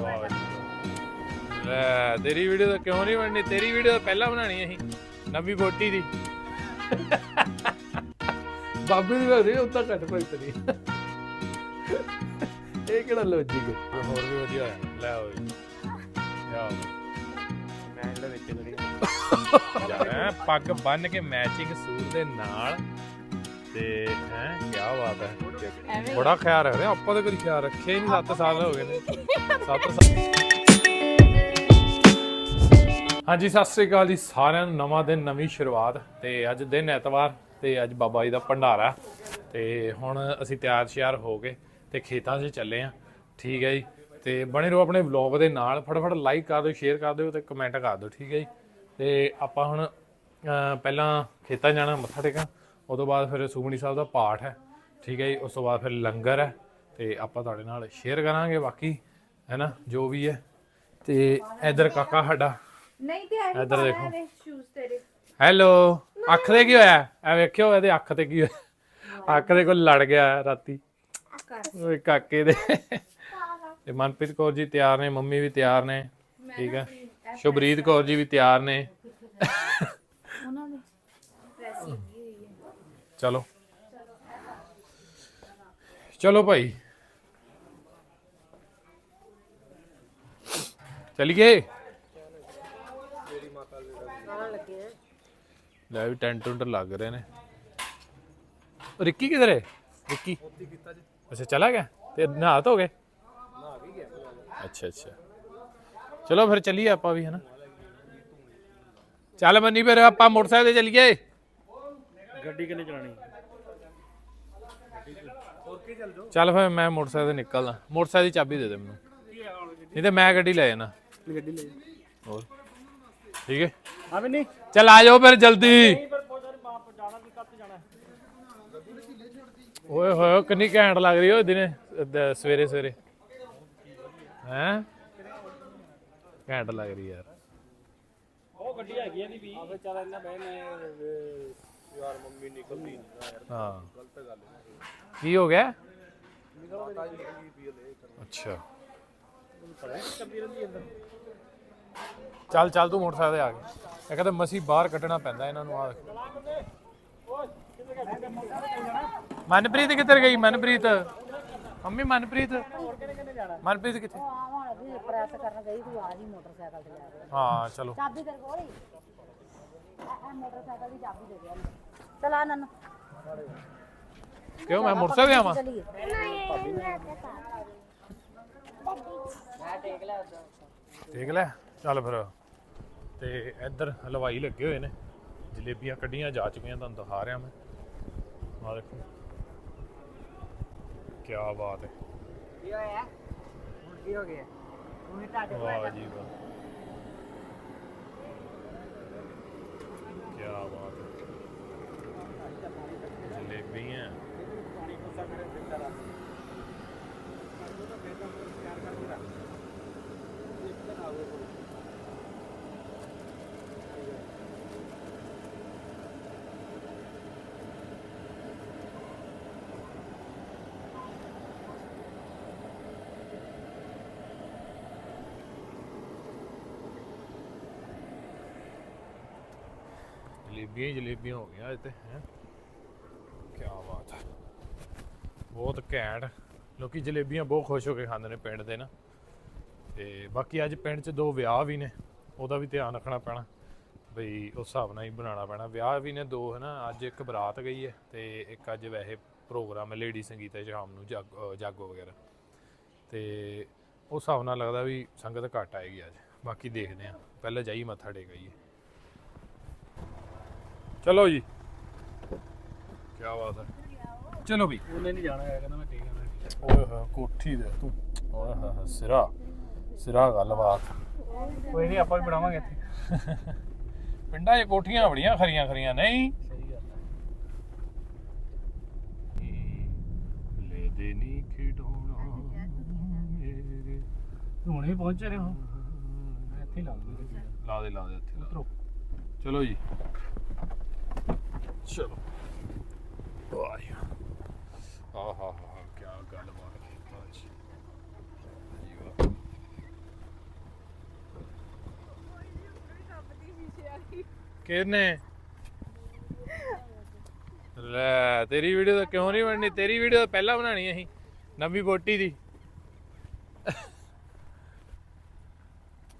ਵਾਹ ਜੀ। ਲੈ ਤੇਰੀ ਵੀਡੀਓ ਤਾਂ ਕਿਉਂ ਨਹੀਂ ਬਣਨੀ? ਤੇਰੀ ਵੀਡੀਓ ਤਾਂ ਪਹਿਲਾਂ ਬਣਾਣੀ ਅਸੀਂ ਨਵੀਂ ਬੋਟੀ ਦੀ। ਬਾਬੇ ਦੀ ਗੱਲ ਉੱਤਾ ਘੱਟ ਪਈ ਤੇਰੀ। ਇਹ ਕਿਹੜਾ ਲੋਜਿਕ ਹੈ? ਹੋਰ ਵੀ ਵਧੀਆ ਹੈ ਲੈ ਓਏ ਯਾ ਮੈਂ ਇਹਦੇ ਵਿੱਚ ਐਂ ਪੱਗ ਬੰਨ ਕੇ ਮੈਚਿੰਗ ਸੂਟ ਦੇ ਨਾਲ ਤੇ ਹੈ ਕੀ ਬਾਤ ਹੈ। ਬੜਾ ਖਿਆਲ ਰੱਖ ਰਿਹਾ ਆਪਾਂ ਤਾਂ ਕਦੀ ਖਿਆਲ ਰੱਖਿਆ ਹੀ ਨਹੀਂ 7 ਸਾਲ ਹੋ ਗਏ ਨੇ। 7 ਸਾਲ। ਹਾਂਜੀ ਸਤਿ ਸ੍ਰੀ ਅਕਾਲ ਜੀ ਸਾਰਿਆਂ ਨੂੰ। ਨਵਾਂ ਦਿਨ ਨਵੀਂ ਸ਼ੁਰੂਆਤ ਤੇ ਅੱਜ ਦਿਨ ਐਤਵਾਰ ਤੇ ਅੱਜ ਬਾਬਾ ਜੀ ਦਾ ਭੰਡਾਰਾ। ਤੇ ਹੁਣ ਅਸੀਂ ਤਿਆਰ ਸ਼ਿਆਰ ਹੋ ਗਏ ਤੇ ਖੇਤਾਂ 'ਚ ਚੱਲੇ ਆ। ਠੀਕ ਹੈ ਜੀ। ਤੇ ਬਣੇ ਰਹੋ ਆਪਣੇ ਵਲੌਗ ਦੇ ਨਾਲ। ਫਟਾਫਟ ਲਾਈਕ ਕਰ ਦਿਓ ਸ਼ੇਅਰ ਕਰ ਦਿਓ ਤੇ ਕਮੈਂਟ ਕਰ ਦਿਓ। ਠੀਕ ਹੈ ਜੀ। ਤੇ ਆਪਾਂ ਹੁਣ ਪਹਿਲਾਂ ਖੇਤਾਂ ਜਾਣਾ ਮੱਥਾ ਟੇਕਣ। ਉਸ ਤੋਂ ਬਾਅਦ ਫਿਰ ਸੁਖਮਨੀ ਸਾਹਿਬ ਦਾ ਪਾਠ ਹੈ ਠੀਕ ਹੈ ਜੀ ਉਸ ਤੋਂ ਬਾਅਦ ਫਿਰ ਲੰਗਰ ਹੈ ਤੇ ਆਪਾਂ ਤੁਹਾਡੇ ਨਾਲ ਸ਼ੇਅਰ ਕਰਾਂਗੇ ਬਾਕੀ ਹੈ ਨਾ ਜੋ ਵੀ ਹੈ। ਤੇ ਇਧਰ ਕਾਕਾ ਸਾਡਾ। ਨਹੀਂ ਤੇ ਆਹੀ ਇੱਧਰ ਦੇਖੋ। ਸ਼ੂਜ਼ ਤੇਰੇ। ਹੈਲੋ ਅੱਖ ਤੇ ਕੀ ਹੋਇਆ? ਐ ਵੇਖਿਓ ਇਹਦੇ ਅੱਖ ਤੇ ਕੀ ਹੋਇਆ? ਅੱਖ ਦੇ ਕੋਲ ਲੜ ਗਿਆ ਰਾਤੀ। ਓਏ ਕਾਕੇ ਦੇ। ਤੇ ਮਨਪ੍ਰੀਤ ਕੌਰ ਜੀ ਤਿਆਰ ਨੇ ਮੰਮੀ ਵੀ ਤਿਆਰ ਨੇ ਠੀਕ ਹੈ। ਸ਼ੁਭਰੀਤ ਕੌਰ ਜੀ ਵੀ ਤਿਆਰ ਨੇ ਉਹਨਾਂ ਦੇ ਪ੍ਰੈਸ ਲੱਗੀ ਹੋਈ ਹੈ ਚਲੋ। ਚਲੋ ਭਾਈ। ਚਲੀਏ? ਲੈ ਵੀ ਟੈਂਟ ਟੁੰਟ ਲੱਗ ਰਹੇ ਨੇ। ਉਹ ਰਿੱਕੀ ਕਿਧਰ ਹੈ? ਰਿੱਕੀ। ਅੱਛਾ, ਚਲਾ ਗਿਆ? ਤੇ ਨਹਾ ਧੋ ਗਏ ਅੱਛਾ ਅੱਛਾ। ਚਲੋ ਫਿਰ ਚੱਲੀਏ ਆਪਾਂ ਵੀ, ਹਨਾ। ਚੱਲ ਮੰਨੀ ਫਿਰ ਆਪਾਂ ਮੋਟਰਸਾਈਕਲ ਤੇ ਚੱਲੀਏ। ਗੱਡੀ ਕਿੰਨੇ ਚਲਾਣੀ ਚੱਲ ਫਿਰ ਮੈਂ ਮੋਟਰਸਾਈਕਲ ਤੇ ਨਿਕਲਦਾ। ਮੋਟਰਸਾਈਕਲ ਦੀ ਚਾਬੀ ਦੇ ਦੇ ਮੈਨੂੰ। ਨਹੀਂ ਤੇ ਮੈਂ ਗੱਡੀ ਲੈ ਜਾਣਾ। ਗੱਡੀ ਲੈ ਹੋਰ? ਠੀਕ ਹੈ? ਹਾਂ ਵੀ ਨਹੀਂ? ਚੱਲ ਆ ਜਾਓ ਫਿਰ ਜਲਦੀ। ਪਰ ਪਹੁੰਚਾ ਬਾਪ ਜਾਣਾ ਕਿ ਕੱਤ ਜਾਣਾ? ਓਏ ਹੋਏ ਕਿੰਨੀ ਘੈਂਟ ਲੱਗ ਰਹੀ ਓ ਦਿਨੇ ਸਵੇਰੇ ਸਵੇਰੇ। ਹੈਂ? ਘੈਂਟ ਲੱਗ ਰਹੀ ਯਾਰ। ਉਹ ਗੱਡੀ ਹੈਗੀ ਆ ਦੀ ਵੀ। ਆਵੇ ਚੱਲ ਇਹਨਾਂ ਬਹਿ ਮੈਂ ਯਾਰ ਮੰਮੀ ਨਿਕਲਦੀ ਨਹੀਂ ਯਾਰ ਹਾਂ। ਗਲਤ ਗੱਲ ਕੀ ਹੋ ਗਿਆ? ਪੀ ਲੈ ਅੱਛਾ। ਚੱਲ ਚੱਲ ਤੂੰ ਮੋਟਰਸਾਈਕਲ ਤੇ ਆ ਗਿਆ ਇਹ ਕਹਿੰਦਾ ਮਸੀ ਬਾਹਰ ਕੱਢਣਾ ਪੈਂਦਾ ਇਹਨਾਂ ਨੂੰ ਆ ਮਨਪ੍ਰੀਤ ਕਿੱਧਰ ਗਈ? ਮਨਪ੍ਰੀਤ। ਮੰਮੀ ਮਨਪ੍ਰੀਤ। ਮਨਪ੍ਰੀਤ ਕਿੱਥੇ? ਆਵਾਂ ਵੀ ਪ੍ਰੈਸ ਕਰਨ ਗਈ ਤੂੰ ਆ ਜੀ ਮੋਟਰਸਾਈਕਲ ਤੇ ਜਾ ਕੇ। ਹਾਂ ਚਲੋ। ਚਾਬੀ ਤੇਰੇ ਕੋਲ ਹੀ? ਆ ਮੋਟਰਸਾਈਕਲ ਦੀ ਚਾਬੀ ਦੇ ਦੇ। ਚਲਾ ਨਨ। ਕਿਉਂ ਮੈਂ ਤੇ ਆਵਾਂ ਚਲੀਏ ਦੇਖ ਲੈ ਚੱਲ ਫਿਰ। ਤੇ ਇੱਧਰ ਹਲਵਾਈ ਲੱਗੇ ਹੋਏ ਨੇ। ਜਲੇਬੀਆਂ ਕੱਢੀਆਂ ਜਾ ਚੁੱਕੀਆਂ ਤੁਹਾਨੂੰ ਦਿਖਾ ਰਿਹਾ ਮੈਂ। ਆ ਦੇਖੋ। ਕੀ ਬਾਤ ਹੈ। ਕੀ ਹੋਇਆ? ਹੁਣ ਕੀ ਹੋ ਗਿਆ? ਉਹਨੇ ਟੱਟ ਵਾਹ ਜੀ ਵਾਹ ਕੀ ਬਾਤ ਹੈ ਜਲੇਬੀਆਂ ਪਾਣੀ ਗੁੱਸਾ ਮੇਰੇ ਦਿੱਤਾ ਰਾ ਜਲੇਬੀਆਂ ਹੀ ਜਲੇਬੀਆਂ ਹੋ ਗਈਆਂ ਅੱਜ ਤੇ, ਹੈ। ਕੀ ਬਾਤ ਹੈ ਬਹੁਤ ਘੈਂਟ। ਲੋਕੀ ਜਲੇਬੀਆਂ ਬਹੁਤ ਖੁਸ਼ ਹੋ ਕੇ ਖਾਂਦੇ ਨੇ ਪਿੰਡ ਦੇ ਨਾ। ਤੇ ਬਾਕੀ ਅੱਜ ਪਿੰਡ 'ਚ ਦੋ ਵਿਆਹ ਵੀ ਨੇ, ਉਹਦਾ ਵੀ ਧਿਆਨ ਰੱਖਣਾ ਪੈਣਾ। ਬਈ ਉਸ ਹਿਸਾਬ ਨਾਲ ਹੀ ਬਣਾਉਣਾ ਪੈਣਾ। ਵਿਆਹ ਵੀ ਨੇ ਦੋ ਹੈ ਨਾ ਅੱਜ ਇੱਕ ਬਰਾਤ ਗਈ ਹੈ ਤੇ ਇੱਕ ਅੱਜ ਵੈਸੇ ਪ੍ਰੋਗਰਾਮ ਹੈ ਲੇਡੀ ਸੰਗੀਤ ਹੈ ਸ਼ਾਮ ਨੂੰ ਜਾਗ- ਅਹ ਜਾਗੋ ਵਗੈਰਾ। ਤੇ ਉਸ ਹਿਸਾਬ ਨਾਲ ਲੱਗਦਾ ਵੀ ਸੰਗਤ ਘੱਟ ਆਏਗੀ ਅੱਜ। ਬਾਕੀ ਦੇਖਦੇ ਆ ਪਹਿਲਾਂ ਜਾਈ ਮੱਥਾ ਟੇਕ ਆਈਏ। ਚਲੋ ਜੀ। ਕੀ ਬਾਤ ਹੈ। ਚਲੋ ਵੀ। ਉਹਨੇ ਨਹੀਂ ਜਾਣਾ ਹੈਗਾ ਕਹਿੰਦਾ ਮੈਂ ਠੀਕ ਹਾਂ ਓਏ ਹੋਏ ਕੋਠੀ ਦੇ ਤੂੰ। ਓਏ ਹੋਏ ਸਿਰਾ ਸਿਰਾ ਗੱਲਬਾਤ। ਕੋਈ ਨਹੀਂ ਆਪਾਂ ਵੀ ਬਣਾਵਾਂਗੇ ਇੱਥੇ। ਪਿੰਡਾਂ 'ਚ ਕੋਠੀਆਂ ਬੜੀਆਂ ਖਰੀਆਂ ਖਰੀਆਂ ਨਹੀਂ? ਸਹੀ ਗੱਲ ਲੈ ਦੇ ਨੀ ਖਿਡੌਣਾ ਮੇਰੇ। ਹੁਣੇ ਪਹੁੰਚੇ ਰਹੇ ਹੋ ਇੱਥੇ ਲਾ ਦੇ ਲਾ ਦੇ ਇੱਥੇ ਲਾ ਚਲੋ ਜੀ। ਚਲੋ। ਆਈ ਆਹ ਹਾ ਹਾ ਕੀ ਗੱਲਬਾਤ ਹੈ। ਬਾਜ ਕਿਹਨੇ ਲੈ ਤੇਰੀ ਵੀਡੀਓ ਤਾਂ ਕਿਉਂ ਨਹੀਂ ਬਣਨੀ? ਤੇਰੀ ਵੀਡੀਓ ਤਾਂ ਪਹਿਲਾਂ ਬਣਾਣੀ ਅਸੀਂ ਨਵੀਂ ਬੋਟੀ ਦੀ।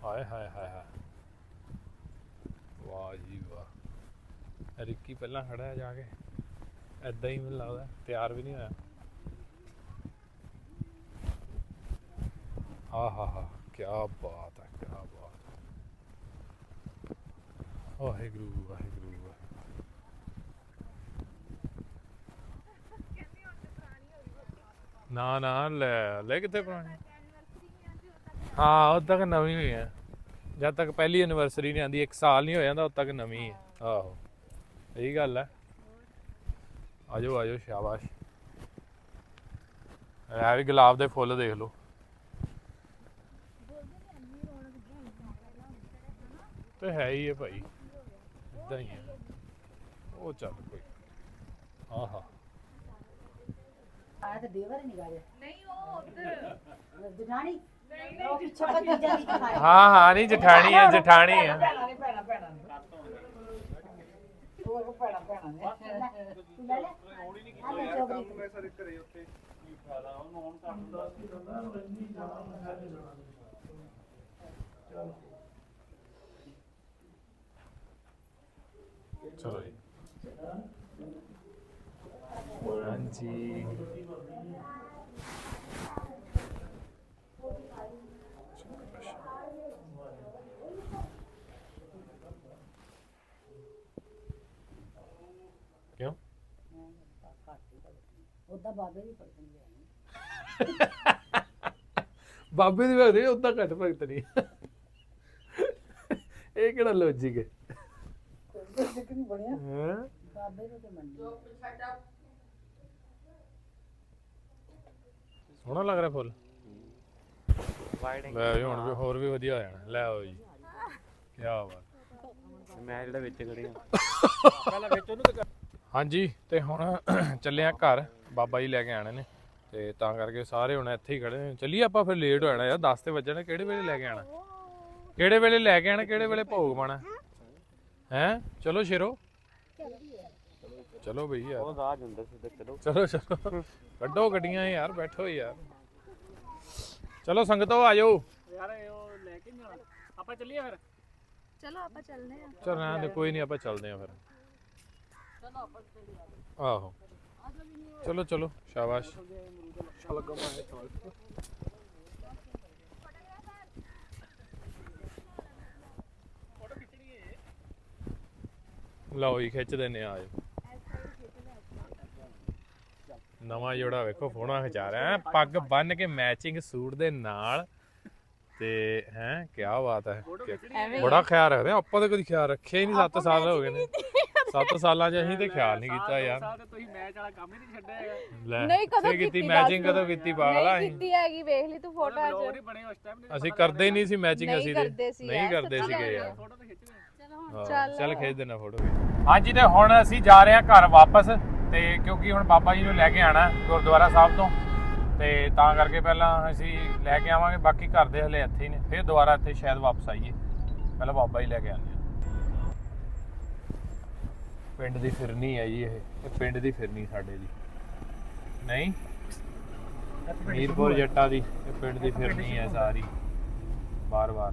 ਹਾਏ ਹਾਏ ਹਾਏ ਹਾਏ। ਰਿੱਕੀ ਪਹਿਲਾਂ ਖੜਾ ਹੈ ਜਾ ਕੇ। ਐਦਾਂ ਹੀ ਮੈਨੂੰ ਲੱਗਦਾ, ਤਿਆਰ ਵੀ ਨਹੀਂ ਹੋਇਆ। ਆ ਹਾ ਹਾ ਕੀ ਬਾਤ ਹੈ। ਕੀ ਬਾਤ ਵਾਹਿਗੁਰੂ ਵਾਹਿਗੁਰੂ। ਨਾ ਨਾ, ਲੈ ਲੈ ਕਿੱਥੇ ਪੁਰਾਣੀ? ਹਾਂ, ਉਦ ਤੱਕ ਨਵੀਂ ਹੋਈ ਹੈ। ਜਦ ਤੱਕ ਪਹਿਲੀ ਐਨੀਵਰਸਰੀ ਨਹੀਂ ਆਂਦੀ ਇੱਕ ਸਾਲ ਨਹੀਂ ਹੋਇਆ ਜਾਂਦਾ ਉਦ ਤੱਕ ਨਵੀਂ ਹੈ। ਆਹੋ। ਇਹੀ ਗੱਲ ਹੈ। ਆਜੋ ਆਜੋ ਸ਼ਾਬਾਸ਼। ਇਹ ਵੀ ਗੁਲਾਬ ਦੇ ਫੁੱਲ ਦੇਖ ਲਓ। ਤੇ ਹੈ ਹੀ ਹੈ ਭਾਈ। ਇਦਾਂ ਹੀ ਹੈ। ਉਹ ਚੱਲ ਕੋਈ ਆਹਾ ਆਇਆ ਤਾਂ ਦੇਵਰ ਨਹੀਂ ਗਾਇਆ ਨਹੀਂ ਉਹ ਉਧਰ। ਜਨਾਨੀ ਨਹੀਂ ਉਹ ਪਿੱਛੇ ਭੱਜੀ ਜਾਂਦੀ ਦਿਖਾਇਆ। ਹਾਂ ਹਾਂ ਨਹੀਂ ਜਠਾਣੀ ਹੈ ਜਠਾਣੀ ਹੈ। ਭੈਣਾਂ ਭੈਣਾਂ ਉਹ ਭੈਣਾਂ ਭੈਣਾਂ ਨੇ ਤੂੰ ਲੈ ਲੈ ਆ ਲੈ ਚੋਬਰੀ ਸਾਰੇ ਘਰੇ ਉੱਥੇ ਕੀ ਫਾਇਦਾ ਉਹਨੂੰ ਹੁਣ ਕਰ ਦਿੰਦਾ ਚਲੋ ਜੀ ਹਾਂਜੀ ਬਾਬੇ ਦੀ ਬਾਬੇ ਭਗਤ ਨਹੀਂ ਉਦਾਂ ਘੱਟ ਭਗਤ ਨਹੀਂ। ਇਹ ਕਿਹੜਾ ਲੌਜੀਕ ਹੈ? ਕਿੰਨੀ ਬਣਿਆ। ਹੈਂ? ਬਾਬੇ ਨੂੰ ਤੇ ਮੰਨੀ ਸੋਹਣਾ ਲੱਗ ਰਿਹਾ ਫੁੱਲ। ਲੈ ਹੁਣ ਵੀ ਹੋਰ ਵੀ ਵਧੀਆ ਹੋ ਜਾਣਾ। ਲੈ ਆਓ ਜੀ। ਕੀ ਬਾਤ। ਮੈਂ ਜਿਹੜਾ ਵਿੱਚ ਖੜਿਆ ਪਹਿਲਾਂ ਵਿੱਚ ਉਹਨੂੰ ਤੇ ਹਾਂਜੀ ਤੇ ਹੁਣ ਚੱਲੇ ਆ ਘਰ। ਬਾਬਾ ਜੀ ਲੈ ਕੇ ਆਣੇ ਨੇ। ਤੇ ਤਾਂ ਕਰਕੇ ਸਾਰੇ ਹੁਣ ਇੱਥੇ ਹੀ ਖੜੇ ਨੇ। ਚੱਲੀਏ ਆਪਾਂ ਫਿਰ ਲੇਟ ਹੋ ਜਾਣਾ ਯਾਰ 10 ਤੇ ਵੱਜਣੇ। ਕਿਹੜੇ ਵੇਲੇ ਲੈ ਕੇ ਆਣਾ ਕਿਹੜੇ ਵੇਲੇ ਲੈ ਕੇ ਆਣਾ ਕਿਹੜੇ ਵੇਲੇ ਭੋਗ ਪਾਣਾ ਹੈ? ਚਲੋ ਸ਼ੇਰੋ। ਚਲੋ ਬਈ ਯਾਰ। ਉਹ ਰਾਜ ਹੁੰਦਾ ਸਿੱਧਾ ਚਲੋ। ਚਲੋ ਚਲੋ। ਕੱਢੋ ਗੱਡੀਆਂ ਯਾਰ ਬੈਠੋ ਯਾਰ। ਚਲੋ ਸੰਗਤੋ ਆ ਜਾਓ। ਯਾਰ ਇਹ ਉਹ ਲੈ ਕੇ ਨੀ ਜਾਣਾ ਆਪਾਂ ਚੱਲੀਏ ਫਿਰ? ਚਲੋ ਆਪਾਂ ਚੱਲਦੇ ਆ ਚਲ ਰਹਿਣ ਦੇ ਕੋਈ ਨਹੀਂ ਆਪਾਂ ਚੱਲਦੇ ਆਂ ਫਿਰ। ਆਹੋ। ਚਲੋ ਚਲੋ ਸ਼ਾਬਾਸ਼। ਲਓ ਜੀ ਖਿੱਚ ਦਿੰਨੇ ਆ ਆਜੋ ਨਵਾਂ ਜੋੜਾ ਵੇਖੋ ਫੋਣਾ ਖਿਚਾ ਰਿਹਾ ਹੈ। ਪੱਗ ਬੰਨ ਕੇ ਮੈਚਿੰਗ ਸੂਟ ਦੇ ਨਾਲ। ਤੇ ਹੈ ਕੀ ਬਾਤ ਹੈ। ਬੜਾ ਖਿਆਲ ਰੱਖਦੇ ਆ ਆਪਾਂ ਤਾਂ ਕਦੀ ਖਿਆਲ ਰੱਖਿਆ ਹੀ ਨਹੀਂ 7 ਸਾਲ ਹੋ ਗਏ ਨੇ। 7 ਸਾਲਾਂ 'ਚ ਅਸੀਂ ਤੇ ਖਿਆਲ ਨਹੀਂ ਕੀਤਾ ਯਾਰ। ਸਾਹ ਤੇ ਤੁਸੀਂ ਮੈਚ ਵਾਲਾ ਕੰਮ ਹੀ ਨਹੀਂ ਛੱਡਿਆ ਹੈਗਾ। ਲੈ ਨਹੀਂ ਕਦੋਂ ਕੀਤੀ ਕੀਤੀ ਮੈਚਿੰਗ ਦੱਸ ਕਦੋਂ ਕੀਤੀ ਪਾਗਲਾ ਨਹੀਂ ਅਸੀਂ। ਕੀਤੀ ਹੈਗੀ ਵੇਖ ਲਈ ਤੂੰ ਫੋਟੋ ਅੱਜ ਨਹੀਂ ਬਣੇ ਉਸ ਟਾਈਮ ਅਸੀਂ ਕਰਦੇ ਹੀ ਨਹੀਂ ਸੀ ਮੈਚਿੰਗ ਨਹੀਂ ਅਸੀਂ ਕਰਦੇ ਤੇ ਸੀ ਨਹੀਂ ਯਾਰ, ਕਰਦੇ ਸੱਚੀ ਸੀਗੇ ਗੱਲ ਯਾਰ। ਹੈ। ਫੋਟੋ ਤਾਂ ਖਿੱਚਦੇ ਹਾਂ, ਚੱਲ। ਚੱਲ ਖਿੱਚ ਦੇਣਾ ਫੋਟੋ ਹਾਂਜੀ ਤੇ ਹੁਣ ਅਸੀਂ ਜਾ ਰਹੇ ਹਾਂ ਘਰ ਵਾਪਸ ਤੇ ਕਿਉਂਕਿ ਹੁਣ ਬਾਬਾ ਜੀ ਨੂੰ ਲੈ ਕੇ ਆਣਾ ਗੁਰਦੁਆਰਾ ਸਾਹਿਬ ਤੋਂ ਤੇ ਤਾਂ ਕਰਕੇ ਪਹਿਲਾਂ ਅਸੀਂ ਲੈ ਕੇ ਆਵਾਂਗੇ ਬਾਕੀ ਘਰ ਦੇ ਹਲੇ ਇੱਥੇ ਹੀ ਨੇ। ਫਿਰ ਦੁਬਾਰਾ ਇੱਥੇ ਸ਼ਾਇਦ ਵਾਪਸ ਆਈਏ। ਪਹਿਲਾਂ ਬਾਬਾ ਜੀ ਲੈ ਕੇ ਆਉਂਦੇ ਹਾਂ ਪਿੰਡ ਦੀ ਫਿਰਨੀ ਹੈ ਜੀ ਇਹ। ਇਹ ਪਿੰਡ ਦੀ ਫਿਰਨੀ ਸਾਡੇ ਦੀ। ਨਹੀਂ? ਮੀਰਪੁਰ ਜੱਟਾ ਦੀ, ਇਹ ਪਿੰਡ ਦੀ ਫਿਰਨੀ ਹੈ ਸਾਰੀ। ਬਾਰ-ਬਾਰ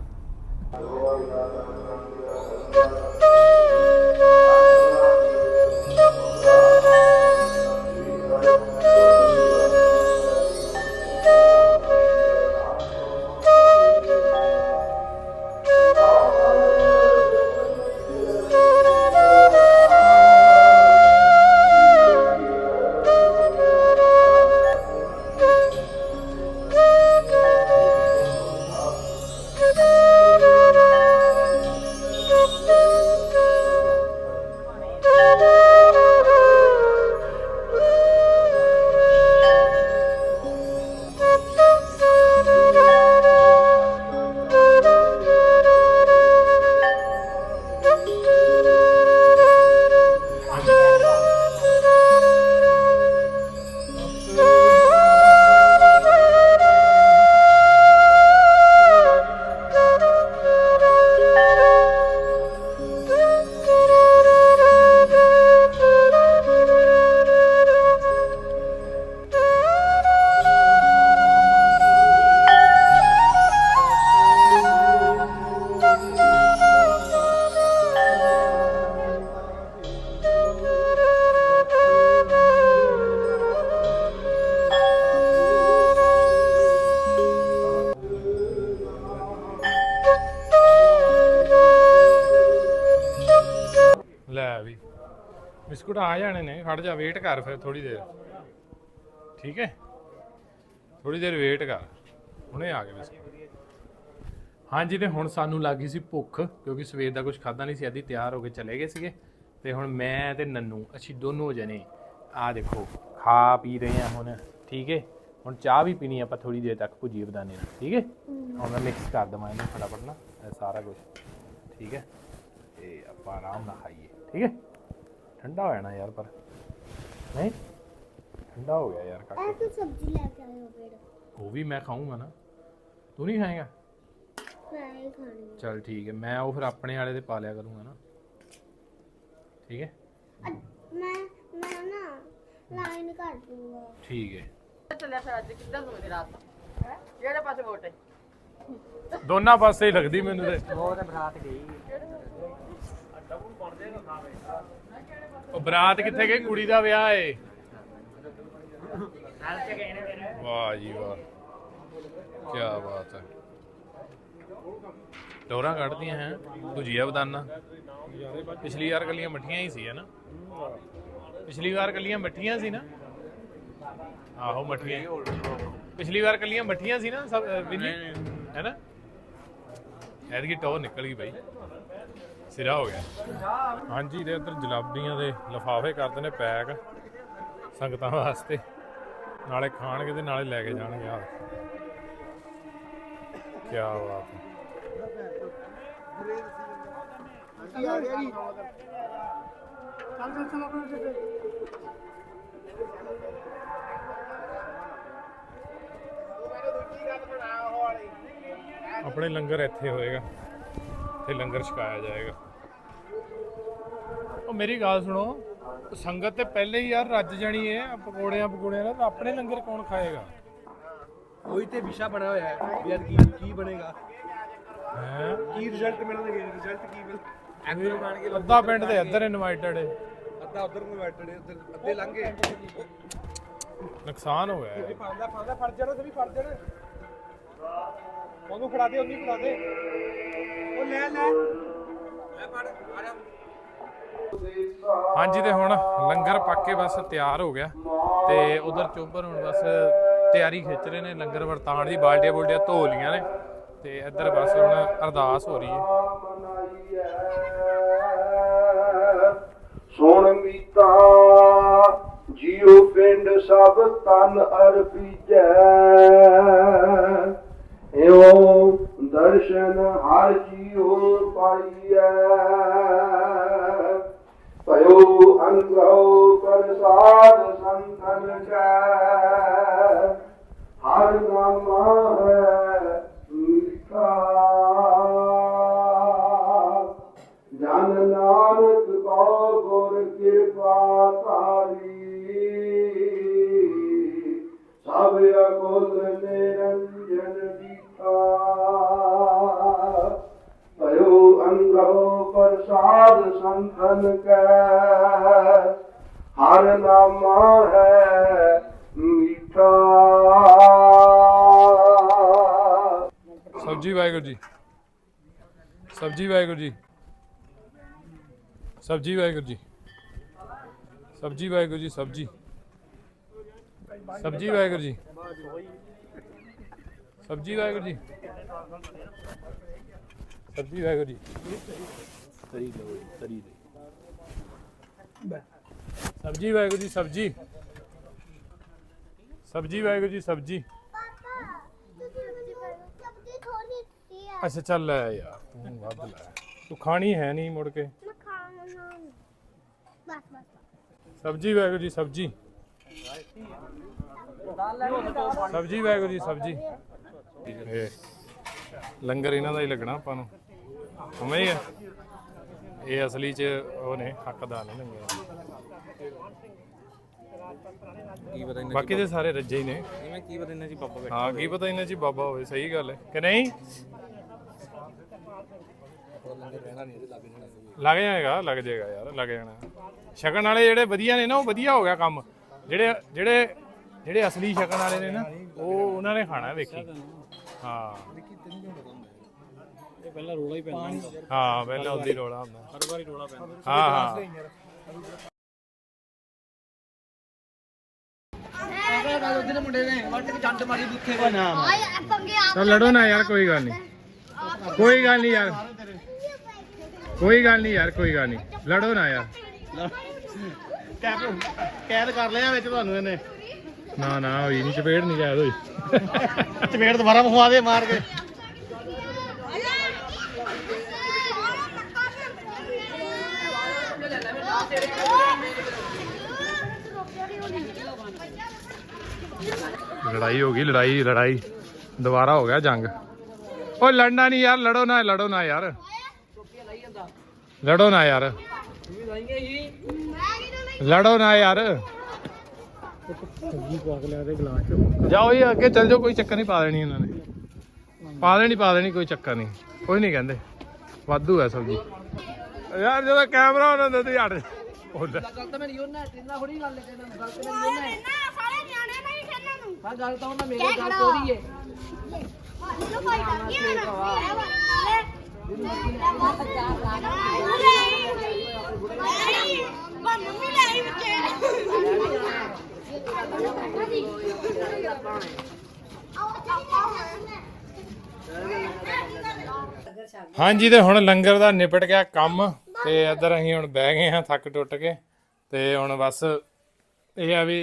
ਜਾ ਵੇਟ ਕਰ ਫਿਰ ਥੋੜੀ ਦੇਰ। ਠੀਕ ਹੈ? ਥੋੜੀ ਦੇਰ ਵੇਟ ਕਰ। ਹੁਣੇ ਆ ਗਏ ਬਿਸਕੁਟ ਹਾਂਜੀ ਤੇ ਹੁਣ ਸਾਨੂੰ ਲੱਗੀ ਸੀ ਭੁੱਖ, ਕਿਉਂਕਿ ਸਵੇਰ ਦਾ ਕੁਝ ਖਾਦਾ ਨਹੀਂ ਸੀ ਅੱਧੀ ਤਿਆਰ ਹੋ ਕੇ ਚਲੇ ਗਏ ਸੀਗੇ। ਤੇ ਹੁਣ ਮੈਂ ਤੇ ਨੰਨੂ, ਅਸੀਂ ਦੋਨੋਂ ਜਣੇ ਆ ਦੇਖੋ, ਖਾ ਪੀ ਰਹੇ ਹਾਂ ਹੁਣ, ਠੀਕ ਹੈ? ਹੁਣ ਚਾਹ ਵੀ ਪੀਣੀ ਆਪਾਂ ਥੋੜੀ ਦੇਰ ਤੱਕ ਭੁਜੀ ਬਦਾਨੇ ਨਾਲ ਠੀਕ ਹੈ? ਹੁਣ ਮੈਂ ਮਿਕਸ ਕਰ ਦਵਾਂ ਇਹਨੂੰ ਫਟਾਫਟ ਨਾ, ਇਹ ਸਾਰਾ ਕੁਝ ਠੀਕ ਹੈ? ਤੇ ਆਪਾਂ ਆਰਾਮ ਨਾਲ ਖਾਈਏ, ਠੀਕ ਹੈ? ਠੰਡਾ ਹੋ ਜਾਣਾ ਯਾਰ ਪਰ। ਨਹੀਂ? ਠੰਡਾ ਹੋ ਗਿਆ ਯਾਰ ਕਾਕਾ ਤੂੰ ਸਬਜ਼ੀ ਲੈ ਕੇ ਆਇਓ ਫਿਰ। ਉਹ ਵੀ ਮੈਂ ਖਾਊਂਗਾ ਨਾ। ਤੂੰ ਨਹੀਂ ਖਾਏਗਾ? ਮੈਂ ਖਾਣੀ ਚਲ ਠੀਕ ਹੈ ਮੈਂ ਉਹ ਫਿਰ ਆਪਣੇ ਵਾਲੇ ਤੇ ਪਾ ਲਿਆ ਕਰੂੰਗਾ ਨਾ। ਠੀਕ ਹੈ? ਮੈਂ ਮੈਂ ਨਾ ਲਾਈਨ ਕਰ ਦੂੰਗਾ। ਠੀਕ ਹੈ। ਚੱਲਿਆ ਫਿਰ ਅੱਜ ਕਿੱਦਾਂ ਸੋਚਦੇ ਰਾਤ ਹੈ? ਕਿਹੜੇ ਪਾਸੇ ਵੋਟ ਹੈ। ਦੋਨਾਂ ਪਾਸੇ ਹੀ ਲੱਗਦੀ ਮੈਨੂੰ ਤੇ। ਉਹ ਤਾਂ ਬਰਾਤ ਗਈ। ਉਹ ਬਰਾਤ ਕਿੱਥੇ ਗਈ? ਕੁੜੀ ਦਾ ਵਿਆਹ ਏ। ਵਾਹ ਜੀ ਵਾਹ। ਕੀ ਬਾਤ ਹੈ। ਡੋਰਾਂ ਕੱਢਦੀਆਂ ਹੈ। ਭੁਜੀਆ ਬਦਾਨਾ। ਪਿਛਲੀ ਵਾਰ ਕੱਲੀਆਂ ਮੱਠੀਆਂ ਹੀ ਸੀ ਹੈ ਨਾ? ਪਿਛਲੀ ਵਾਰ ਕੱਲੀਆਂ ਮੱਠੀਆਂ ਸੀ ਨਾ? ਆਹੋ ਮੱਠੀਆਂ। ਪਿਛਲੀ ਵਾਰ ਕੱਲੀਆਂ ਮੱਠੀਆਂ ਸੀ ਨਾ ਸਭ ਵਿੰਨੀ? ਹੈ ਨਾ? ਐਤਕੀ ਟੌਰ ਨਿਕਲ ਗਈ ਬਾਈ। ਸਿਰਾ ਹੋ ਗਿਆ। ਹਾਂਜੀ, ਇਹਦੇ ਇੱਧਰ ਜਲਾਬੀਆਂ ਦੇ ਲਫਾਫੇ ਕਰਦੇ ਨੇ ਪੈਕ ਸੰਗਤਾਂ ਵਾਸਤੇ। ਨਾਲੇ ਖਾਣਗੇ ਤੇ ਨਾਲੇ ਲੈ ਕੇ ਜਾਣਗੇ ਆ ਕੀ ਬਾਤ ਹੈ। ਆਪਣੇ ਲੰਗਰ ਇੱਥੇ ਹੋਏਗਾ। ਤੇ ਲੰਗਰ ਛਕਾਇਆ ਜਾਏਗਾ। ਉਹ ਮੇਰੀ ਗੱਲ ਸੁਣੋ ਸੰਗਤ ਤੇ ਪਹਿਲੇ ਹੀ ਯਾਰ ਰੱਜ ਜਾਣੀ ਹੈ ਪਕੌੜਿਆਂ ਪਕੌੜਿਆਂ ਨਾਲ ਤਾਂ ਆਪਣੇ ਲੰਗਰ ਕੌਣ ਖਾਏਗਾ? ਉਹੀ ਤੇ ਵਿਸ਼ਾ ਬਣਿਆ ਹੋਇਆ ਹੈ ਵੀ ਯਾਰ ਕੀ ਕੀ ਬਣੇਗਾ। ਹੈ? ਕੀ ਰਿਜ਼ਲਟ ਮਿਲਣਗੇ? ਰਿਜ਼ਲਟ ਕੀ ਮਿਲ ਐਕਟਰ ਬਣ ਕੇ ਅੱਧਾ ਪਿੰਡ ਤੇ ਇੱਧਰ ਇਨਵਾਈਟਡ ਹੈ ਅੱਧਾ ਉਧਰ ਨੂੰ ਬੈਠੇ ਨੇ ਉੱਧਰ ਅੱਧੇ ਲੰਘੇ। ਨੁਕਸਾਨ ਹੋ ਗਿਆ ਯਾਰ। ਫੜਦਾ ਫੜਦਾ ਫੜ ਜਾਣਾ ਤੇ ਵੀ ਫੜ ਜਾਣਾ। ਉਹਨੂੰ ਫੜਾ ਦੇ ਉਹਨੂੰ ਫੜਾ ਦੇ। ਹਾਂਜੀ ਤੇ ਹੁਣ ਲੰਗਰ ਪੱਕ ਕੇ ਬਸ ਤਿਆਰ ਹੋ ਗਿਆ ਤੇ ਉਧਰ ਚੋਬਰ ਹੁਣ ਬਸ ਤਿਆਰੀ ਖਿੱਚ ਰਹੇ ਨੇ, ਲੰਗਰ ਵਰਤਾਣ ਦੀ, ਬਾਲਟੀਆਂ ਬੁਲਟੀਆਂ ਧੋ ਲੀਆਂ ਨੇ ਤੇ ਇੱਧਰ ਬਸ ਹੁਣ ਅਰਦਾਸ ਹੋ ਰਹੀ ਹੈ। ਸੁਣ ਮੀਤਾ ਜੀਉ ਪਿੰਡ ਸਭ ਤਨ ਅਰਪੀਜੈ। God ਹਰ ਨਾਮਾ ਹੈ ਮਿਠਾ। ਸਬਜੀ ਵਾਹਿਗੁਰੂ ਜੀ। ਸਬਜੀ ਵਾਹਿਗੁਰੂ ਜੀ। ਸਬਜੀ ਵਾਹਿਗੁਰੂ ਜੀ। ਸਬਜੀ ਵਾਹਿਗੁਰੂ ਜੀ ਸਬਜੀ। ਸਬਜੀ ਵਾਹਿਗੁਰੂ ਜੀ। ਸਬਜੀ ਵਾਹਿਗੁਰੂ ਜੀ। ਸਬਜੀ ਵਾਹਿਗੁਰੂ ਜੀ। ਤਰੀ ਲਓ ਤਰੀ ਦੇ ਸਬਜੀ ਵਾਹਿਗੁਰੂ ਜੀ ਸਬਜੀ। ਸਬਜੀ ਵਾਹਿਗੁਰੂ ਜੀ ਸਬਜੀ। ਅੱਛਾ ਚੱਲ ਲੈ ਯਾਰ ਤੂੰ ਵੱਧ ਲੈ। ਤੂੰ ਖਾਣੀ ਹੈ ਨਹੀਂ ਮੁੜ ਕੇ? ਸਬਜੀ ਵਾਹਿਗੁਰੂ ਜੀ ਸਬਜੀ। ਸਬਜੀ ਵਾਹਿਗੁਰੂ ਜੀ ਸਬਜੀ। ਲੰਗਰ ਇਹਨਾਂ ਦਾ ਹੀ ਲੱਗਣਾ ਆਪਾਂ ਨੂੰ। ਸਮਝ ਇਹ ਅਸਲੀ ਚ ਉਹ ਨੇ ਹੱਕਦਾਰ ਨੇ ਲੰਗਰ। ਕੀ ਪਤਾ ਬਾਕੀ ਦੇ ਸਾਰੇ ਰੱਜੇ ਹੀ ਨੇ। ਇਹਨਾਂ ਕੀ ਪਤਾ ਇਹਨਾਂ ਜੀ ਪਾਪਾ ਹਾਂ ਕੀ ਪਤਾ ਇਹਨਾਂ ਚ ਹੀ ਬਾਬਾ ਹੋਵੇ ਸਹੀ ਗੱਲ ਹੈ। ਕਿ ਨਹੀਂ? ਰਹਿਣਾ ਨਹੀਂ ਇਹਦੇ ਲੱਗ ਜਾਏਗਾ ਲੱਗ ਜਾਏਗਾ ਯਾਰ ਲੱਗ ਜਾਣਾ। ਛਕਣ ਵਾਲੇ ਜਿਹੜੇ ਵਧੀਆ ਨੇ ਨਾ ਉਹ ਵਧੀਆ ਹੋ ਗਿਆ ਕੰਮ। ਜਿਹੜੇ ਜਿਹੜੇ ਜਿਹੜੇ ਅਸਲੀ ਛਕਣ ਵਾਲੇ ਨੇ ਨਾ ਉਹ ਉਹਨਾਂ ਨੇ ਖਾਣਾ ਵੇਖੀ। ਹਾਂ। ਇਹ ਪਹਿਲਾਂ ਰੋਲਾ ਹੀ ਪੈਂਦਾ ਹਾਂ ਪਹਿਲਾਂ ਉਹਦੀ ਰੋਲਾ ਹੁੰਦਾ। ਹਰ ਵਾਰੀ ਰੋਲਾ ਪੈਂਦਾ। ਹਾਂ ਹਾਂ। ਉਧਰ ਮੁੰਡੇ ਨੇ ਵੱਟ ਕੇ ਜੰਡ ਮਾਰੀ ਬੁੱਥੇ ਦੇ ਨਾ ਆਏ ਪੰਗੇ ਆ ਚਲ ਲੜੋ ਨਾ ਯਾਰ ਕੋਈ ਗੱਲ ਨਹੀਂ ਕੋਈ ਗੱਲ ਨਹੀਂ ਯਾਰ ਕੋਈ ਗੱਲ ਨਹੀਂ ਯਾਰ ਕੋਈ ਗੱਲ ਨਹੀਂ ਲੜੋ ਨਾ ਯਾਰ ਕੈਦ ਕੈਦ ਕਰ ਲਿਆ ਵਿੱਚ ਤੁਹਾਨੂੰ ਇਹਨੇ ਨਾ ਨਾ ਹੋਈ ਨਹੀਂ ਚਪੇੜ ਨਹੀਂ ਕੈਦ ਹੋਈ ਚਪੇੜ ਦੁਬਾਰਾ ਪਵਾ ਦੇ ਮਾਰ ਕੇ ਲੜਾਈ ਹੋ ਗਈ ਲੜਾਈ ਲੜਾਈ। ਦੁਬਾਰਾ ਹੋ ਗਿਆ ਜੰਗ। ਓ ਲੜਨਾ ਨਹੀਂ ਯਾਰ ਲੜੋ ਨਾ ਲੜੋ ਨਾ ਯਾਰ। ਲੜੋ ਨਾ ਯਾਰ। ਲੜੋ ਨਾ ਯਾਰ। ਜਾਓ ਜੀ ਅੱਗੇ ਚੱਲ ਜਾਓ ਕੋਈ ਚੱਕਰ ਨਹੀਂ ਪਾ ਦੇਣੀ ਇਹਨਾਂ ਨੇ। ਪਾ ਦੇਣੀ ਪਾ ਦੇਣੀ ਕੋਈ ਚੱਕਰ ਨਹੀਂ ਕੋਈ ਨਹੀਂ ਕਹਿੰਦੇ। ਵਾਧੂ ਹੈ ਸਬਜੀ ਯਾਰ ਜਦੋਂ ਕੈਮਰਾ ਉਹਨਾਂ ਦਾ ਤੇ ਹਟ ਉਹ ਲੈ। ਗੱਲ ਤਾਂ ਮੇਰੀ ਉਹਨਾਂ ਟ੍ਰੇਨਾਂ ਥੋੜੀ ਗੱਲ ਕਹਿੰਦਾ ਗੱਲ ਤਾਂ ਮੇਰੀ ਉਹਨਾਂ। ਨਾ ਸਾਰੇ ਨਿਆਣੇ ਨਹੀਂ ਹਾਂ ਗੱਲ ਤਾਂ ਉਹਨਾਂ ਮੇਰੇ ਗੱਲ ਤੋਰੀ ਏ। ਲੋ ਭਾਈ ਦਾ ਕੀ ਹਾਂਜੀ ਤੇ ਹੁਣ ਲੰਗਰ ਦਾ ਨਿਪਟ ਗਿਆ ਕੰਮ ਤੇ ਇੱਧਰ ਅਸੀਂ ਹੁਣ ਬਹਿ ਗਏ ਹਾਂ ਥੱਕ ਟੁੱਟ ਕੇ ਤੇ ਹੁਣ ਬਸ ਇਹ ਆ ਵੀ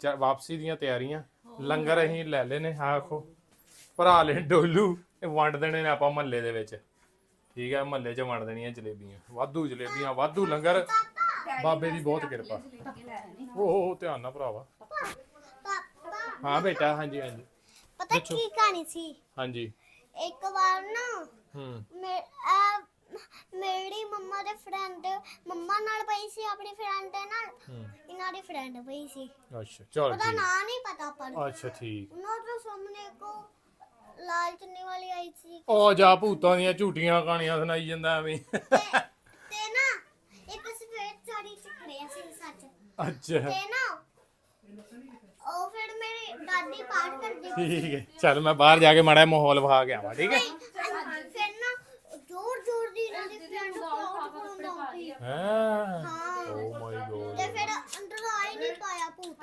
ਚ- ਵਾਪਸੀ ਦੀਆਂ ਤਿਆਰੀਆਂ। ਲੰਗਰ ਅਸੀਂ ਲੈ ਲਏ ਨੇ ਆਹ ਆਖੋ ਭਰਾ ਲੈ ਡੋਲੂ ਇਹ ਵੰਡ ਦੇਣੇ ਨੇ ਆਪਾਂ ਮਹੱਲੇ ਦੇ ਵਿੱਚ। ਠੀਕ ਹੈ ਮਹੱਲੇ 'ਚ ਵੰਡ ਦੇਣੀਆਂ ਜਲੇਬੀਆਂ। ਵਾਧੂ ਜਲੇਬੀਆਂ ਵਾਧੂ ਲੰਗਰ। ਬਾਬੇ ਦੀ ਬਹੁਤ ਕਿਰਪਾ। ਓਹ ਧਿਆਨ ਨਾਲ ਭਰਾਵਾ। ਹਾਂ ਬੇਟਾ ਹਾਂਜੀ ਹਾਂਜੀ। ਪਤਾ ਕੀ ਕਹਾਣੀ ਸੀ? ਹਾਂਜੀ। ਇੱਕ ਵਾਰ ਨਾ ਹੂੰ। ਮੇ ਆ ਮੇਰੀ ਮੰਮਾ ਦੇ ਫਰੈਂਡ ਮੰਮਾ ਨਾਲ ਪਈ ਸੀ ਆਪਣੀ ਫਰੈਂਡ ਦੇ ਨਾਲ ਹੂੰ। ਇਹਨਾਂ ਦੀ ਫਰੈਂਡ ਪਈ ਸੀ। ਅੱਛਾ ਚਲ ਉਹਦਾ ਠੀਕ। ਨਾਂ ਨਹੀਂ ਪਤਾ ਪਰ ਅੱਛਾ ਠੀਕ। ਉਹਨਾਂ ਦੇ ਸਾਹਮਣੇ ਕੋ ਲਾਲ ਚੁੰਨੀ ਵਾਲੀ ਆਈ ਸੀ ਉਹ ਜਾ ਭੂਤਾਂ ਦੀਆਂ ਝੂਟੀਆਂ ਕਹਾਣੀਆਂ ਸੁਣਾਈ ਜਾਂਦਾ ਐਵੇਂ। ਤੇ ਤੇ ਨਾ ਇੱਕ ਸਫੇਦ ਸਾੜੀ ਚ ਖੜਿਆ ਸੀ ਸੱਚ। ਅੱਛਾ। ਤੇ ਨਾ ਉਹ ਫਿਰ ਮੇਰੀ ਦਾਦੀ ਪਾਠ ਕਰਦੀ ਠੀਕ ਹੈ। ਚਲ ਮੈਂ ਬਾਹਰ ਜਾ ਕੇ ਮਾੜਾ ਜਿਹਾ ਮਾਹੌਲ ਵਿਖਾ ਕੇ ਆਵਾਂ ਠੀਕ ਹੈ। ਫਿਰ ਜ਼ੋਰ ਦੀ ਇਹਨਾਂ ਦੀ ਫਰੈਂਡ ਪਾਠ ਕਰਉਂਦਾ ਸੀ ਹਾਂ? ਹਾਂ। ਓ ਮਾਈ ਗੋਡ ਤੇ ਫਿਰ ਅੰਦਰ ਆ ਹੀ ਨਹੀਂ ਪਾਇਆ ਭੂਤ।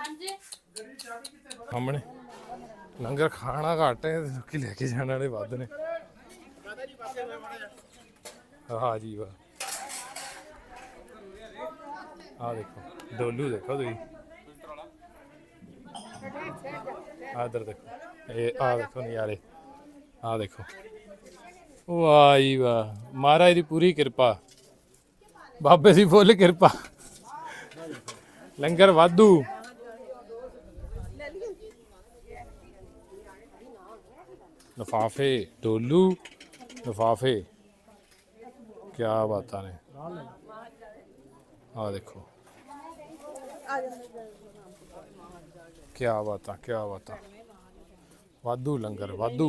ਸਾਹਮਣੇ। ਲੰਗਰ ਖਾਣਾ ਘੱਟ ਹੈ ਲੋਕੀ ਲੈ ਕੇ ਜਾਣ ਵਾਲੇ ਵੱਧ ਨੇ। ਹਾਂ ਜੀ ਵਾਹ। ਆ ਦੇਖੋ ਡੋਲੂ ਦੇਖੋ ਤੁਸੀਂ। ਆਦਰ ਦੇਖੋ। ਇਹ ਆ ਦੇਖੋ ਨਜ਼ਾਰੇ। ਆ ਦੇਖੋ। ਵਾਹ ਜੀ ਵਾਹ। ਮਹਾਰਾਜ ਦੀ ਪੂਰੀ ਕਿਰਪਾ। ਬਾਬੇ ਦੀ ਫੁੱਲ ਕਿਰਪਾ। ਲੰਗਰ ਵਾਧੂ। ਲਫਾਫੇ, ਡੋਲੂ, ਲਫਾਫੇ। ਕੀ ਬਾਤਾਂ ਨੇ। ਆ ਦੇਖੋ। ਕੀ ਬਾਤਾਂ ਕੀ ਬਾਤਾਂ। ਵਾਧੂ ਲੰਗਰ ਵਾਧੂ।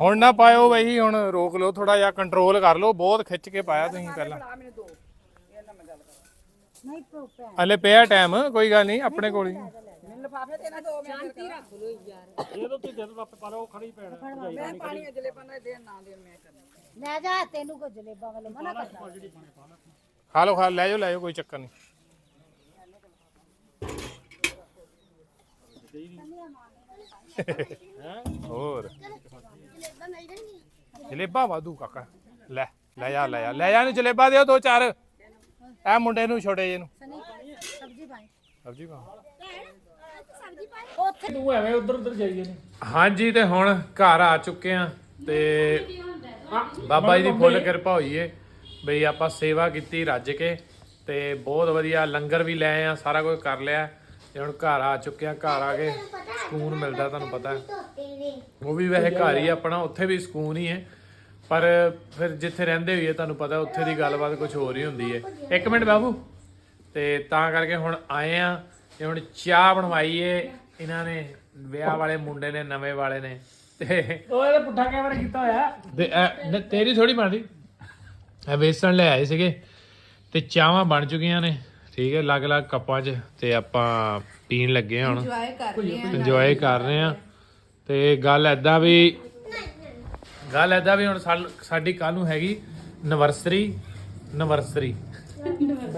ਹੁਣ ਨਾ ਪਾਇਓ ਬਈ ਹੁਣ ਰੋਕ ਲਓ ਥੋੜਾ ਜਿਹਾ ਕੰਟਰੋਲ ਕਰ ਲਓ ਬਹੁਤ ਖਿੱਚ ਕੇ ਪਾਇਆ ਤੁਸੀਂ ਪਹਿਲਾਂ। ਹਲੇ ਪਿਆ ਟਾਈਮ ਕੋਈ ਗੱਲ ਨਹੀਂ ਆਪਣੇ ਕੋਲ ਹੀ। ਲੈ ਜਾ। ਤੈਨੂੰ ਕੋ ਜਲੇਬਾ ਵਾਲੇ ਮਨਾ ਕਰਦਾ। ਖਾ ਲਓ ਖਾ ਲੈ ਜਾਓ ਲੈ ਜਾਓ ਕੋਈ ਚੱਕਰ ਨਹੀਂ। ਹੋਰ? ਜਲੇਬਾ ਮਿਲ ਜਾਣਗੀਆਂ। ਜਲੇਬਾ ਵਾਧੂ ਕਾਕਾ। ਲੈ ਲੈ ਜਾ ਲੈ ਜਾ ਲੈ ਜਾ ਨੂੰ ਜਲੇਬਾ ਦਿਓ ਦੋ ਚਾਰ। ਇਹ ਮੁੰਡੇ ਨੂੰ ਛੋਟੇ ਜੇ ਨੂੰ। ਸਬਜ਼ੀ ਪਾਈ। ਸਬਜੀ ਸਬਜ਼ੀ ਪਾਈ ਉੱਥੇ ਹਾਂਜੀ ਤੇ ਹੁਣ ਘਰ ਆ ਚੁੱਕੇ ਆ ਤੇ ਬਾਬਾ ਜੀ ਦੀ ਫੁੱਲ ਕਿਰਪਾ ਹੋਈ ਏ ਬਈ ਆਪਾਂ ਸੇਵਾ ਕੀਤੀ ਰੱਜ ਕੇ ਤੇ ਬਹੁਤ ਵਧੀਆ ਲੰਗਰ ਵੀ ਲੈ ਆ ਸਾਰਾ ਕੁਝ ਕਰ ਲਿਆ। ਤੇ ਹੁਣ ਘਰ ਆ ਚੁੱਕੇ ਆ ਘਰ ਆ ਕੇ ਸਕੂਨ ਮਿਲਦਾ ਤੁਹਾਨੂੰ ਪਤਾ ਉਹ ਵੀ ਵੈਸੇ ਘਰ ਹੀ ਆਪਣਾ ਉੱਥੇ ਵੀ ਸਕੂਨ ਹੀ ਹੈ। ਪਰ ਫਿਰ ਜਿੱਥੇ ਰਹਿੰਦੇ ਹੋਈਏ ਤੁਹਾਨੂੰ ਪਤਾ ਉੱਥੇ ਦੀ ਗੱਲਬਾਤ ਕੁਝ ਹੋਰ ਹੀ ਹੁੰਦੀ ਹੈ। ਇੱਕ ਮਿੰਟ ਬਾਬੂ ਤੇ ਤਾਂ ਕਰਕੇ ਹੁਣ ਆਏ ਆ ਤੇ ਹੁਣ ਚਾਹ ਬਣਵਾਈ ਏ ਇਹਨਾਂ ਨੇ ਵਿਆਹ ਵਾਲੇ ਮੁੰਡੇ ਨੇ ਨਵੇਂ ਵਾਲੇ ਨੇ। ਤੇ ਉਹ ਇਹਦਾ ਪੁੱਠਾ ਕੈਮਰਾ ਕੀਤਾ ਹੋਇਆ। ਤੇਰੀ ਥੋੜੀ ਬਣਦੀ। ਇਹ ਵੇਸਣ ਲੈ ਆਏ ਸੀਗੇ। ਤੇ ਚਾਹਾਂ ਬਣ ਚੁੱਕੀਆਂ ਨੇ। ਠੀਕ ਹੈ ਅਲੱਗ-ਅਲੱਗ ਕੱਪਾਂ 'ਚ ਤੇ ਆਪਾਂ ਪੀਣ ਲੱਗੇ ਹਾਂ ਹੁਣ। ਇੰਜੋਏ ਕਰ ਰਹੇ ਆ ਤੇ ਗੱਲ ਐਦਾਂ ਵੀ ਗੱਲ ਐਦਾਂ ਵੀ ਹੁਣ ਸਾਲ- ਸਾਡੀ ਕੱਲ ਨੂੰ ਹੈਗੀ ਨਵਰਸਰੀ ਨਵਰਸਰੀ।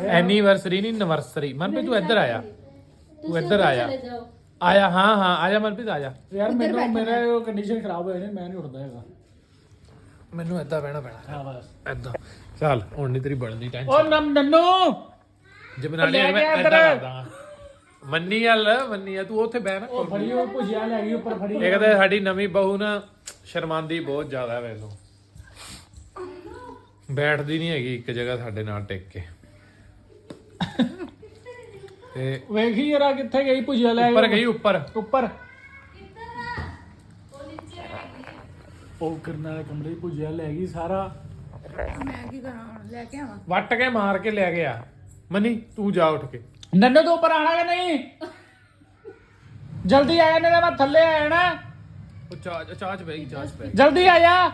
ਐਨੀਵਰਸਰੀ ਨਹੀਂ ਨਵਰਸਰੀ। ਮਨ ਵੀ ਤੂੰ ਇੱਧਰ ਆਇਆ। ਤੂੰ ਇੱਧਰ ਆਇਆ। ਆਇਆ ਹਾਂ ਹਾਂ ਆਜਾ ਮਨਪ੍ਰੀਤ ਆਜਾ ਯਾਰ ਮੈਨੂੰ ਮੇਰਾ ਉਹ ਕੰਡੀਸ਼ਨ ਖਰਾਬ ਹੋਇਆ ਨੇ ਮੈਂ ਨਹੀਂ ਉੱਠਦਾ ਹੈਗਾ। ਮੈਨੂੰ ਏਦਾਂ ਬਹਿਣਾ ਪੈਣਾ। ਹਾਂ ਬਸ। ਏਦਾਂ। ਚੱਲ ਹੁਣ ਨਹੀਂ ਤੇਰੀ ਬਣਦੀ ਟੈਨਸ਼ਨ ਉਹ ਨਮ ਨੰਨੂ! ਜਮਨਾਨੀ ਲੈ ਮੈਂ ਕੇ ਏਦਾਂ ਅੰਦਰ। ਕਰਦਾ ਮੰਨੀ ਹਲ ਮੰਨੀ ਆ ਤੂੰ ਉੱਥੇ ਬਹਿ ਨਾ ਉਹ ਫੜੀ ਉਹ ਭੁਜਿਆ ਲੈ ਗਈ ਉੱਪਰ ਫੜੀ। ਇੱਕ ਤਾਂ ਸਾਡੀ ਨਵੀਂ ਬਹੂ ਨਾ ਸ਼ਰਮਾਂਦੀ ਬਹੁਤ ਜ਼ਿਆਦਾ ਵੈਸੋਂ ਬੈਠਦੀ ਨਹੀਂ ਹੈਗੀ ਇੱਕ ਜਗ੍ਹਾ ਸਾਡੇ ਨਾਲ ਟਿਕ ਕੇ। ਤੇ ਵੇਖੀ ਜਰਾ ਕਿੱਥੇ ਗਈ ਭੁਜਿਆ ਲੈ ਉੱਪਰ ਗਈ ਉੱਪਰ। ਉੱਪਰ। ਉਹ ਕਰਨ ਵਾਲੇ ਕਮਰੇ ਭੁਜਿਆ ਲੈ ਗਈ ਸਾਰਾ। ਮੈਂ ਕੀ ਕਰਾਂ ਹੁਣ? ਲੈ ਕੇ ਆਵਾਂ। ਵੱਟ ਕੇ ਮਾਰ ਕੇ ਲੈ ਗਿਆ। ਮੰਨੀ ਤੂੰ ਜਾ ਉੱਠ ਕੇ। ਨੰਨੂ ਤੋਂ ਉੱਪਰ ਆਣਾ ਕਿ ਨਹੀਂ? ਜਲਦੀ ਆ ਜਾ ਨਹੀਂ ਤਾਂ ਮੈਂ ਥੱਲੇ ਆ ਜਾਣਾ। ਉਹ ਚਾਹ ਚਾਹ ਚ ਬਹਿ ਗਈ ਚਾਹ ਚ ਬਹਿ ਗਈ। ਜਲਦੀ ਆ ਜਾ।